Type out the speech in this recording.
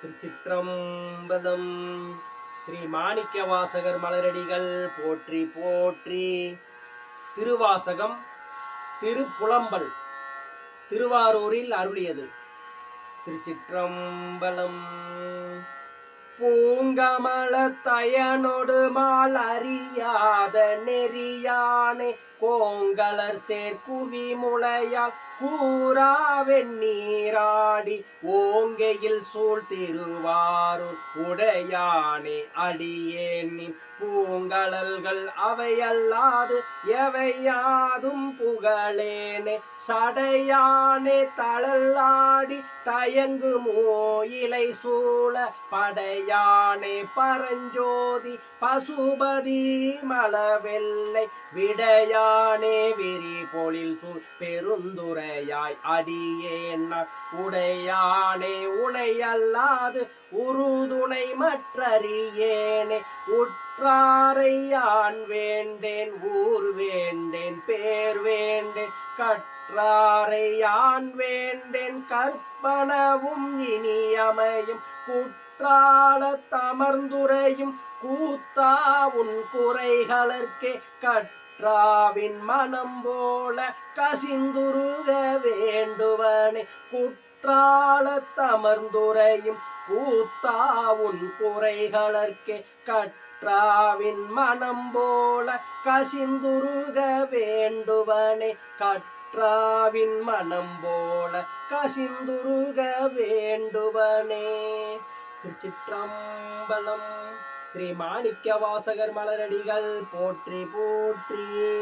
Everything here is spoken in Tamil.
திருச்சிற்றம்பலம். ஸ்ரீ மாணிக்க வாசகர் மலரடிகள் போற்றி போற்றி. திருவாசகம் திருப்புலம்பல். திருவாரூரில் அருளியது. திருச்சிற்றம்பலம். பூங்கமல தயனொடு மால் அறியாத நெறியானே கோங்கலர் சேர்க்குவி முளையால் கூறா வெண்ணீராடி ஓங்கையில் சூழ் திருவாரூர் உடையானே அடியேனின் பூங்கழல்கள் அவையல்லாது எவையாதும் புகழேனே சடையானே தளல்லாடி தயங்குமோ இலை சூழ படைய படையானே பரஞ்சோதி பசுபதி மலவெல்லை விடையானே விரி பொழில் சூழ் பெருந்துரையாய் அடியேன். உடையானே உனையல்லாது உருதுணை மற்றறியேனே. உற்றாரை யான் வேண்டேன் ஊர் வேண்டேன் பேர் வேண்டேன் கற்றாரை யான் வேண்டேன் கற்பனவும் இனியமையும் கூட்ட குற்றால தமர்ந்துரையும் கூத்தா உன் குறைகளற்கே கற்றாவின் மனம் போல கசிந்துருக வேண்டுவனே. குற்றால தமர்ந்துரையும் கூத்தா உன் குறைகளற்கே கற்றாவின் மனம் போல கசிந்துருக வேண்டுவனே. கற்றாவின் மனம் போல கசிந்துருக வேண்டுவனே. திருச்சிற்றம்பலம். ஸ்ரீ மாணிக்க வாசகர் மலரடிகள் போற்றி போற்றியே